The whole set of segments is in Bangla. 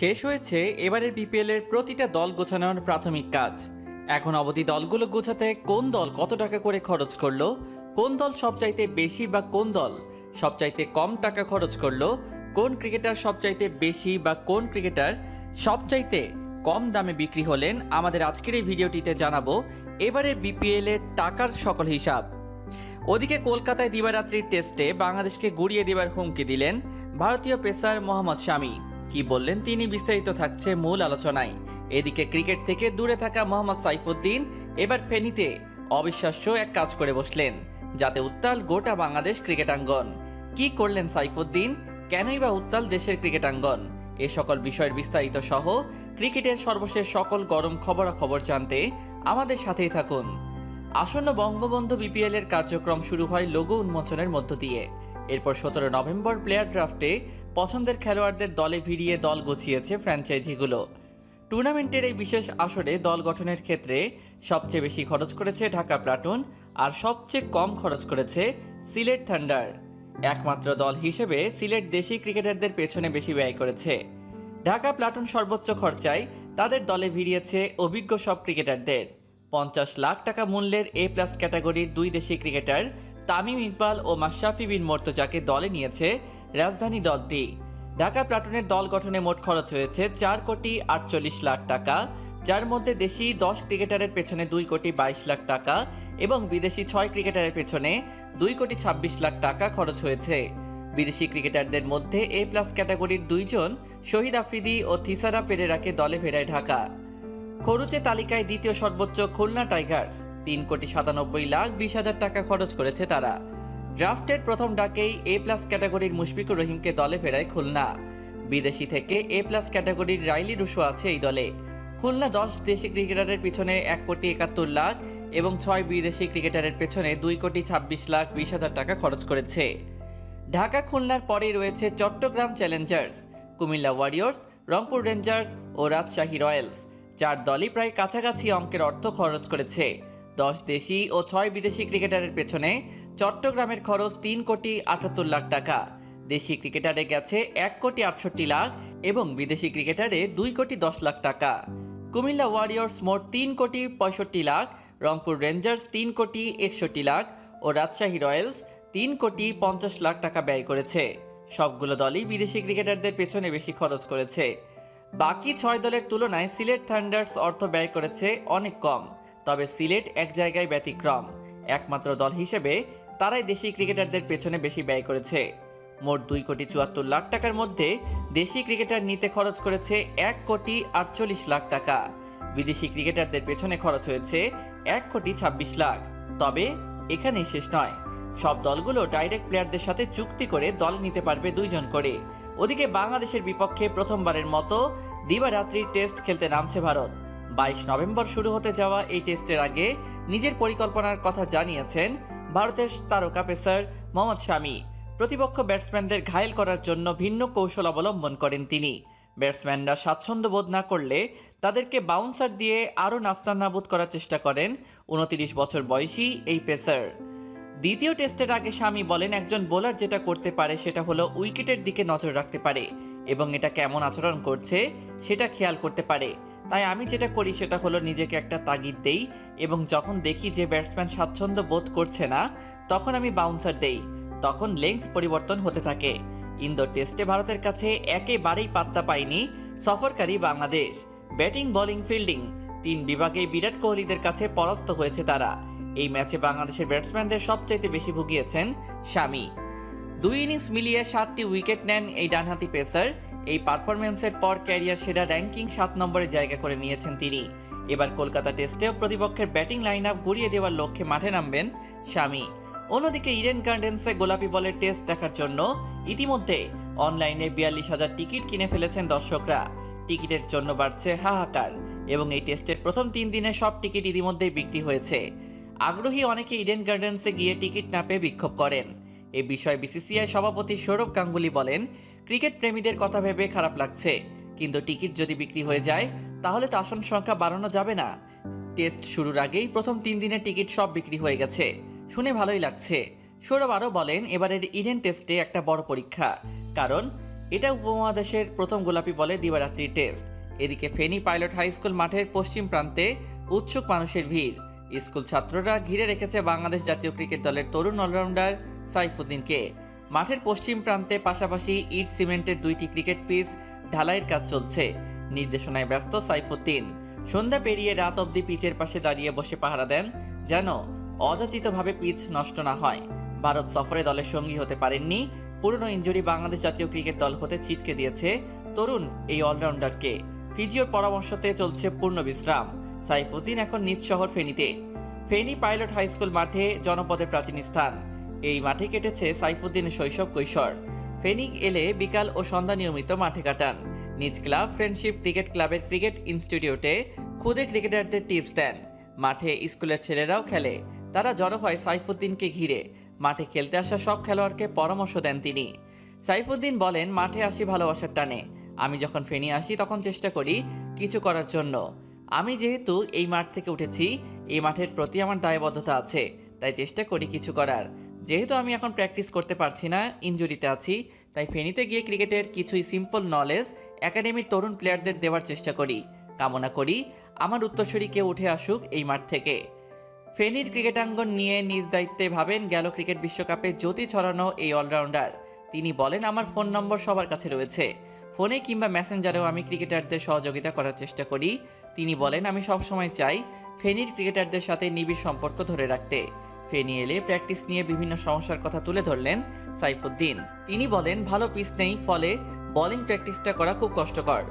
শেষ হয়েছে এবারের বিপিএল এর প্রতিটা দল গোছানোর প্রাথমিক কাজ। এখন অবধি দলগুলো গোছাতে কোন দল কত টাকা করে খরচ করল, কোন দল সবচাইতে বেশি বা কোন দল সবচাইতে কম টাকা খরচ করল, কোন ক্রিকেটার সবচাইতে বেশি বা কোন ক্রিকেটার সবচাইতে কম দামে বিক্রি হলেন, আমাদের আজকের এই ভিডিওটিতে জানাব এবারের বিপিএল এর টাকার সকল হিসাব। ওদিকে কলকাতায় দিবারাত্রির টেস্টে বাংলাদেশকে গুড়িয়ে দেবার হুমকি দিলেন ভারতীয় পেসার মোহাম্মদ শামি। কি বললেন তিনি বিস্তারিত থাকছে মূল আলোচনায়। এদিকে ক্রিকেট থেকে দূরে থাকা মোহাম্মদ সাইফুদ্দিন এবার ফেনীতে অবিশ্বাস্য এক কাজ করে বসলেন, যাতে উত্তাল গোটা বাংলাদেশ ক্রিকেটাঙ্গন। কি করলেন সাইফুদ্দিন? কেনই বা উত্তাল দেশের ক্রিকেটাঙ্গন? এ সকল বিষয়ের বিস্তারিত সহ ক্রিকেটের সর্বশেষ সকল গরম খবরাখবর জানতে আমাদের সাথেই থাকুন। আসন্ন বঙ্গবন্ধু বিপিএল এর কার্যক্রম শুরু হয় লোগো উন্মোচনের মধ্য দিয়ে। এরপর সতেরো নভেম্বর প্লেয়ার ড্রাফটে পছন্দের খেলোয়াড়দের দলে ভিড়িয়ে দল গছিয়েছে ফ্র্যাঞ্চাইজিগুলো টুর্নামেন্টের এই বিশেষ আসরে দল গঠনের ক্ষেত্রে সবচেয়ে বেশি খরচ করেছে ঢাকা প্লাটুন আর সবচেয়ে কম খরচ করেছে সিলেট থান্ডার। একমাত্র দল হিসেবে সিলেট দেশি ক্রিকেটারদের পেছনে বেশি ব্যয় করেছে। ঢাকা প্লাটুন সর্বোচ্চ খরচায় তাদের দলে ভিড়িয়েছে অভিজ্ঞ সব ক্রিকেটারদের। পঞ্চাশ লাখ টাকা মূল্যের এ প্লাস ক্যাটাগরির দুই দেশি ক্রিকেটার তামিম ইকবাল ও মাশরাফি বিন মোর্তজাকে দলে নিয়েছে রাজধানী দলটি। ঢাকা প্লাটুনের দল গঠনে মোট খরচ হয়েছে চার কোটি আটচল্লিশ লাখ টাকা, যার মধ্যে দেশি দশ ক্রিকেটারের পেছনে দুই কোটি বাইশ লাখ টাকা এবং বিদেশি ছয় ক্রিকেটারের পেছনে দুই কোটি ছাব্বিশ লাখ টাকা খরচ হয়েছে। বিদেশি ক্রিকেটারদের মধ্যে এ প্লাস ক্যাটাগরির দুইজন শহীদ আফ্রিদি ও থিসারা পেরেরাকে দলে ফেরায় ঢাকা। খরচে তালিকায় দ্বিতীয় সর্বোচ্চ খুলনা টাইগার্স। তিন কোটি সাতানব্বই লাখ বিশ হাজার টাকা খরচ করেছে তারা। ড্রাফটের প্রথম ডাকেই এ প্লাস ক্যাটাগরির মুশফিকুর রহিমকে দলে ফেরায় খুলনা। বিদেশি থেকে এ প্লাস ক্যাটাগরির রাইলি রুশো আছে এই দলে। খুলনা দশ দেশি ক্রিকেটারের পিছনে এক কোটি একাত্তর লাখ এবং ছয় বিদেশি ক্রিকেটারের পেছনে দুই কোটি ছাব্বিশ লাখ বিশ হাজার টাকা খরচ করেছে। ঢাকা খুলনার পরেই রয়েছে Chattogram challengers, Cumilla warriors, Rangpur rangers ও রাজশাহী রয়্যালস। চার দলই প্রায় কাছাকাছি অঙ্কের অর্থ খরচ করেছে। দশ দেশি ও ছয় বিদেশি ক্রিকেটারের পেছনে চট্টগ্রামের খরচ তিন কোটি আটাত্তর লাখ টাকা। দেশি ক্রিকেটারে গেছে এক কোটি আটষট্টি লাখ এবং বিদেশি ক্রিকেটারে দুই কোটি দশ লাখ টাকা। কুমিল্লা ওয়ারিয়র্স মোট তিন কোটি পঁয়ষট্টি লাখ, রংপুর রেঞ্জার্স তিন কোটি একষট্টি লাখ ও রাজশাহী রয়্যালস তিন কোটি পঞ্চাশ লাখ টাকা ব্যয় করেছে। সবগুলো দলই বিদেশি ক্রিকেটারদের পেছনে বেশি খরচ করেছে। বাকি ছয় দলের তুলনায় সিলেট থান্ডার্স অর্থ ব্যয় করেছে অনেক কম, তবে সিলেট এক জায়গায় ব্যতিক্রম। একমাত্র দল হিসেবে তারাই দেশি ক্রিকেটারদের পেছনে বেশি ব্যয় করেছে। মোট দুই কোটি চুয়াত্তর লাখ টাকার মধ্যে দেশি ক্রিকেটার নিতে খরচ করেছে এক কোটি আটচল্লিশ লাখ টাকা। বিদেশি ক্রিকেটারদের পেছনে খরচ হয়েছে এক কোটি ছাব্বিশ লাখ। তবে এখানেই শেষ নয়। সব দলগুলো ডাইরেক্ট প্লেয়ারদের সাথে চুক্তি করে দল নিতে পারবে দুইজন করে। ওদিকে বাংলাদেশের বিপক্ষে প্রথমবারের মতো দিবারাত্রি টেস্ট খেলতে নামছে ভারত। বাইশ নভেম্বর শুরু হতে যাওয়া এই টেস্টের আগে নিজের পরিকল্পনার কথা জানিয়েছেন ভারতের তারকা পেসার মোহাম্মদ শামি। প্রতিপক্ষ ব্যাটসম্যানদের ঘায়েল করার জন্য ভিন্ন কৌশল অবলম্বন করেন তিনি। ব্যাটসম্যানরা স্বাচ্ছন্দ্য বোধ না করলে তাদেরকে বাউন্সার দিয়ে আরও নাস্তানাবুদ করার চেষ্টা করেন উনতিরিশ বছর বয়সী এই পেসার। দ্বিতীয় টেস্টের আগে স্বামী বলেন, একজন বোলার যেটা করতে পারে সেটা হলো উইকেটের দিকে নজর রাখতে পারে এবং এটা কেমন আচরণ করছে সেটা খেয়াল করতে পারে। তাই আমি যেটা করি সেটা হলো নিজেকে একটা তাগিদ দেই এবং যখন দেখি যে ব্যাটসম্যান স্বাচ্ছন্দ্য বোধ করছে না, তখন আমি বাউন্সার দেই। তখন লেংথ পরিবর্তন হতে থাকে। ইন্দোর টেস্টে ভারতের কাছে একেবারেই পাত্তা পায়নি সফরকারী বাংলাদেশ। ব্যাটিং বোলিং ফিল্ডিং তিন বিভাগে বিরাট কোহলিদের কাছে পরাস্ত হয়েছে তারা। এই ম্যাচে বাংলাদেশের ব্যাটসম্যানদের সবচাইতে বেশি ভুগিয়েছেন শামি। দুই ইনিংস মিলিয়ে সাতটি উইকেট নেন এই ডানহাতি পেসার। এই পারফরমেন্সের পর ক্যারিয়ার সেরা র্যাঙ্কিং সাত নম্বরে জায়গা করে নিয়েছেন তিনি। এবার কলকাতা টেস্টেও প্রতিপক্ষের ব্যাটিং লাইন আপ গড়িয়ে দেওয়ার লক্ষ্যে মাঠে নামবেন শামি। অন্যদিকে ইডেন গার্ডেন্সে গোলাপি বলের টেস্ট দেখার জন্য ইতিমধ্যে অনলাইনে বিয়াল্লিশ হাজার টিকিট কিনে ফেলেছেন দর্শকরা। টিকিটের জন্য বাড়ছে হাহাকার এবং এই টেস্টের প্রথম তিন দিনে সব টিকিট ইতিমধ্যেই বিক্রি হয়েছে। আগ্রহী অনেকে ইডেন গার্ডেন্সে গিয়ে টিকিট না পেয়ে বিক্ষোভ করেন। এ বিষয়ে বিসিসিআই সভাপতি সৌরভ গাঙ্গুলি বলেন, ক্রিকেট প্রেমীদের কথা ভেবে খারাপ লাগছে। কিন্তু টিকিট যদি বিক্রি হয়ে যায়, তাহলে তো আসন সংখ্যা বাড়ানো যাবে না। টেস্ট শুরুর আগেই প্রথম তিন দিনের টিকিট সব বিক্রি হয়ে গেছে। শুনে ভালোই লাগছে। সৌরভ আরও বলেন, এবারের ইডেন টেস্টে একটা বড় পরীক্ষা। কারণ, এটা উপমহাদেশের প্রথম গোলাপি বলে দিবারাত্রি টেস্ট। এদিকে ফেনী পাইলট হাই স্কুল মাঠের পশ্চিম প্রান্তে উৎসুক মানুষের ভিড়। স্কুল ছাত্ররা ঘিরে রেখেছে বাংলাদেশ জাতীয় ক্রিকেট দলের তরুণ অলরাউন্ডার সাইফুদ্দিনকে। মাঠের পশ্চিম প্রান্তে পাশাপাশি ইট সিমেন্টের দুইটি ক্রিকেট পিচ ঢালাইয়ের কাজ চলছে। নির্দেশনায় ব্যস্ত সাইফুদ্দিন। সন্ধ্যা পেরিয়ে রাত অবধি পিচের পাশে দাঁড়িয়ে বসে পাহারা দেন যেন অযাচিতভাবে পিচ নষ্ট না হয়। ভারত সফরে দলের সঙ্গী হতে পারেননি। পুরনো ইঞ্জুরি বাংলাদেশ জাতীয় ক্রিকেট দল হতে ছিটকে দিয়েছে তরুণ এই অলরাউন্ডারকে। ফিজিওর পরামর্শতে চলছে পূর্ণ বিশ্রাম। সাইফুদ্দিন এখন নিজ শহর ফেনীতে। ফেনী পাইলট হাই স্কুল মাঠে জনপদের প্রাচীন স্থান। এই মাঠে কেটেছে সাইফুদ্দিনের শৈশব কৈশোর। ফেনী এলে বিকাল ও সন্ধ্যা নিয়মিত মাঠে কাটান। নিজ ক্লাব ফ্রেন্ডশিপ ক্রিকেট ক্লাবের ক্রিকেট ইনস্টিটিউটে খুদে ক্রিকেটারদের টিপস দেন। মাঠে স্কুলের ছেলেরাও খেলে। তারা জড়ো হয় সাইফুদ্দিনকে ঘিরে। মাঠে খেলতে আসা সব খেলোয়াড়কে পরামর্শ দেন তিনি। সাইফুদ্দিন বলেন, মাঠে আসি ভালোবাসার টানে। আমি যখন ফেনী আসি, তখন চেষ্টা করি কিছু করার জন্য। আমি যেহেতু এই মাঠ থেকে উঠেছি, এই মাঠের প্রতি আমার দায়বদ্ধতা আছে, তাই চেষ্টা করি কিছু করার। যেহেতু আমি এখন প্র্যাকটিস করতে পারছি না ইনজুরিতে আছি, তাই ফেনীতে গিয়ে ক্রিকেটের কিছুই সিম্পল নলেজ একাডেমির তরুণ প্লেয়ারদের দেওয়ার চেষ্টা করি। কামনা করি আমার উত্তরসূরি কেউ উঠে আসুক এই মাঠ থেকে। ফেনীর ক্রিকেটাঙ্গন নিয়ে নিজ দায়িত্বে ভাবেন গেল ক্রিকেট বিশ্বকাপে জ্যোতি ছড়ানো এই অলরাউন্ডার তিনি বলেন, আমার ফোন নম্বর সবার কাছে রয়েছে। ফোনে কিংবা মেসেঞ্জারেও আমি ক্রিকেটারদের সহযোগিতা করার চেষ্টা করি। তিনি বলেন, আমি সবসময় চাই ফেনীর ক্রিকেটারদের সাথে নিবিড় সম্পর্ক ধরে রাখতে। ফেনী এলে প্র্যাকটিস নিয়ে বিভিন্ন সমস্যার কথা তুলে ধরলেন সাইফুদ্দিন। তিনি বলেন, ভালো পিচ নেই, ফলে বোলিং প্র্যাকটিসটা করা খুব কষ্টকর।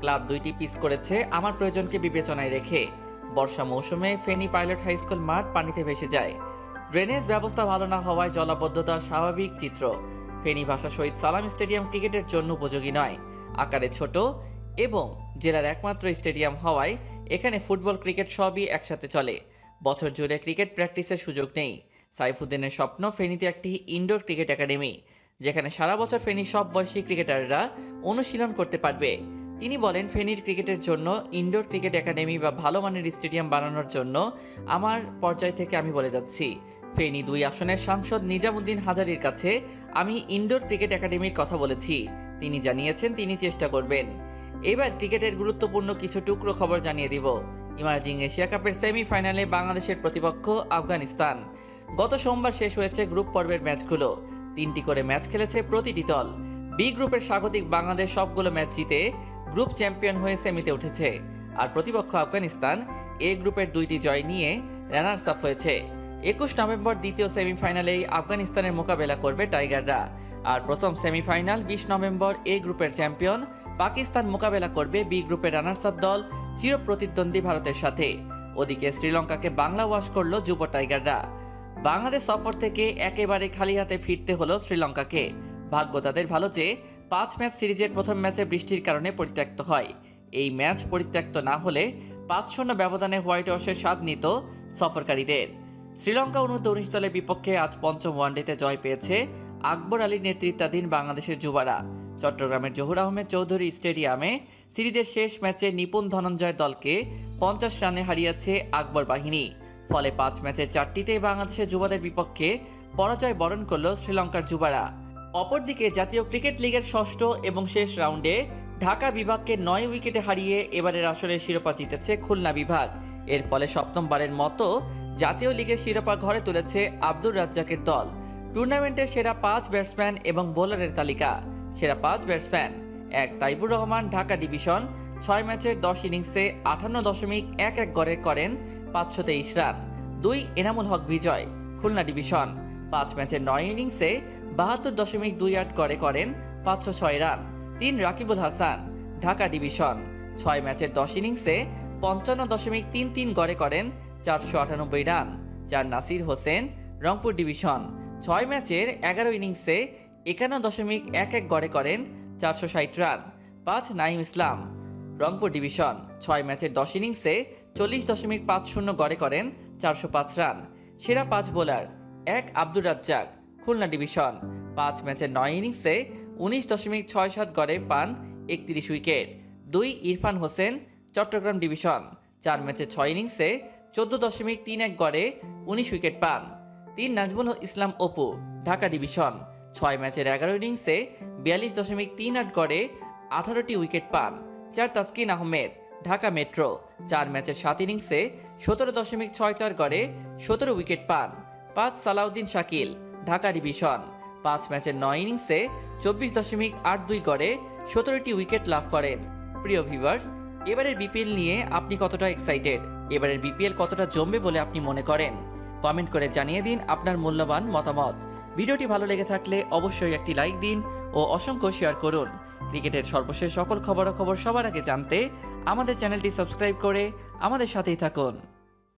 ক্লাব দুইটি পিচ করেছে, আমার প্রয়োজনকে বিবেচনায় রেখে। বর্ষা মৌসুমে ফেনী পাইলট হাই স্কুল মাঠ পানিতে ভেসে যায়। ড্রেনেজ ব্যবস্থা ভালো না হওয়ায় জলাবদ্ধতা স্বাভাবিক চিত্র। ফেনী ভাষা শহীদ সালাম স্টেডিয়াম ক্রিকেটের জন্য উপযোগী নয়। আকারে ছোট এবং জেলার একমাত্র স্টেডিয়াম হওয়ায় এখানে ফুটবল, ক্রিকেট সবই একসাথে চলে। বছর জুড়ে ক্রিকেট প্র্যাকটিসের সুযোগ নেই। সাইফুদ্দিনের স্বপ্ন ফেনীতে একটি ইনডোর ক্রিকেট একাডেমি, যেখানে সারা বছর ফেনী সব বয়সী ক্রিকেটাররা অনুশীলন করতে পারবে। তিনি বলেন, ফেনীর ক্রিকেটের জন্য ইনডোর ক্রিকেট একাডেমি বা ভালো মানের স্টেডিয়াম বানানোর জন্য আমার পর্যায় থেকে আমি বলে যাচ্ছি। ফেনী দুই আসনের সাংসদ নিজামুদ্দিন হাজারির কাছে আমি ইনডোর ক্রিকেট একাডেমির কথা বলেছি। তিনি জানিয়েছেন তিনি চেষ্টা করবেন। এবার ক্রিকেটের গুরুত্বপূর্ণ কিছু টুকরো খবর জানিয়ে দিব। ইমার্জিং এশিয়া কাপের সেমিফাইনালে বাংলাদেশের প্রতিপক্ষ আফগানিস্তান। গত সোমবার শেষ হয়েছে গ্রুপ পর্বের ম্যাচগুলো। তিনটি করে ম্যাচ খেলেছে প্রতিটি দল। বি গ্রুপের স্বাগতিক বাংলাদেশ সবগুলো ম্যাচ জিতে গ্রুপ চ্যাম্পিয়ন হয়ে সেমিতে উঠেছে। আর প্রতিপক্ষ আফগানিস্তান এ গ্রুপের দুইটি জয় নিয়ে রানার্স আপ হয়েছে। একুশ নভেম্বর দ্বিতীয় সেমিফাইনালেই আফগানিস্তানের মোকাবেলা করবে টাইগাররা। আর প্রথম সেমিফাইনাল বিশ নভেম্বর এ গ্রুপের চ্যাম্পিয়ন পাকিস্তান মোকাবেলা করবে বি গ্রুপের রানার্স আপ দল চিরপ্রতিদ্বন্দ্বী ভারতের সাথে। ওদিকে শ্রীলঙ্কাকে বাংলা ওয়াশ করল যুব টাইগাররা। বাংলাদেশ সফর থেকে একেবারে খালি হাতে ফিরতে হলো শ্রীলঙ্কাকে। ভাগ্য তাদের ভালো যে পাঁচ ম্যাচ সিরিজের প্রথম ম্যাচে বৃষ্টির কারণে পরিত্যক্ত হয়। এই ম্যাচ পরিত্যক্ত না হলে পাঁচ শূন্য ব্যবধানে হোয়াইট হাউসের স্বাদ নিত সফরকারীদের। শ্রীলঙ্কা অনূর্ধ্ব উনিশ দলের বিপক্ষে আজ পঞ্চম ওয়ানডেতে জয় পেয়েছে আকবর আলীর নেতৃত্বাধীন বাংলাদেশের যুবারা। চট্টগ্রামের জহুর আহমেদ চৌধুরী স্টেডিয়ামে সিরিজের শেষ ম্যাচে নিপুণ ধনঞ্জয়ের দলকে পঞ্চাশ রানে হারিয়েছে আকবর বাহিনী। ফলে পাঁচ ম্যাচের চারটিতেই বাংলাদেশের যুবাদের বিপক্ষে পরাজয় বরণ করল শ্রীলঙ্কার যুবারা। অপরদিকে জাতীয় ক্রিকেট লিগের ষষ্ঠ এবং শেষ রাউন্ডে ঢাকা বিভাগকে নয় উইকেটে হারিয়ে এবারের আসরের শিরোপা জিতেছে খুলনা বিভাগ। এর ফলে সপ্তমবারের মতো জাতীয় লিগের শিরোপা ঘরে তুলেছে আব্দুর রাজ্জাকের দল। টুর্নামেন্টের সেরা পাঁচ ব্যাটসম্যান এবং বোলারের তালিকা। সেরা পাঁচ ব্যাটসম্যান, এক তাইবুর রহমান, ঢাকা ডিভিশন, ছয় ম্যাচের দশ ইনিংসে আঠান্ন দশমিক এক এক গড়ে করেন পাঁচশো তেইশ রান। দুই, এনামুল হক বিজয়, খুলনা ডিভিশন, পাঁচ ম্যাচের নয় ইনিংসে বাহাত্তর দশমিক দুই আট করে করেন পাঁচশো ছয় রান। তিন, রাকিবুল হাসান, ঢাকা ডিভিশন, ছয় ম্যাচের দশ ইনিংসে পঞ্চান্ন দশমিক তিন তিন গড়ে করেন চারশো আটানব্বই রান। চার, নাসির হোসেন, রংপুর ডিভিশন ছয় ম্যাচের এগারো ইনিংসে একান্ন দশমিক এক এক গড়ে করেন চারশো ষাট রান, পাঁচ নাইম ইসলাম। রংপুর ডিভিশন ছয় ম্যাচের দশ ইনিংসে চল্লিশ দশমিক পাঁচ শূন্য গড়ে করেন চারশো পাঁচ রান। সেরা পাঁচ বোলার এক আব্দুর রাজ্জাক, খুলনা ডিভিশন পাঁচ ম্যাচের নয় ইনিংসে উনিশ দশমিক ছয় সাত গড়ে পান একত্রিশ উইকেট। দুই ইরফান হোসেন, চট্টগ্রাম ডিভিশন চার ম্যাচে ছয় ইনিংসে চোদ্দ দশমিক তিন এক গড়ে উনিশ উইকেট পান। তিন নাজমুল ইসলাম অপু, ঢাকা ডিভিশন। ছয় ম্যাচের এগারো ইনিংসে বিয়াল্লিশ দশমিক তিন আট গড়ে আঠারোটি উইকেট পান। চার তাসকিন আহমেদ, ঢাকা মেট্রো। চার ম্যাচের সাত ইনিংসে সতেরো দশমিক ছয় চার গড়ে সতেরো উইকেট পান। পাঁচ সালাউদ্দিন শাকিল, ঢাকা ডিভিশন। পাঁচ ম্যাচের নয় ইনিংসে চব্বিশ দশমিক আট দুই গড়ে সতেরোটি উইকেট লাভ করেন। প্রিয় ভিভার্স এবারের বিপিএল নিয়ে আপনি কতটা এক্সাইটেড এবারের বিপিএল কতটা জমবে বলে আপনি মনে করেন? কমেন্ট করে জানিয়ে দিন আপনার মূল্যবান মতামত। ভিডিওটি ভালো লেগে থাকলে অবশ্যই একটি লাইক দিন ও অসংখ্য শেয়ার করুন। ক্রিকেটের সর্বশেষ সকল খবরাখবর সবার আগে জানতে আমাদের চ্যানেলটি সাবস্ক্রাইব করে আমাদের সাথেই থাকুন।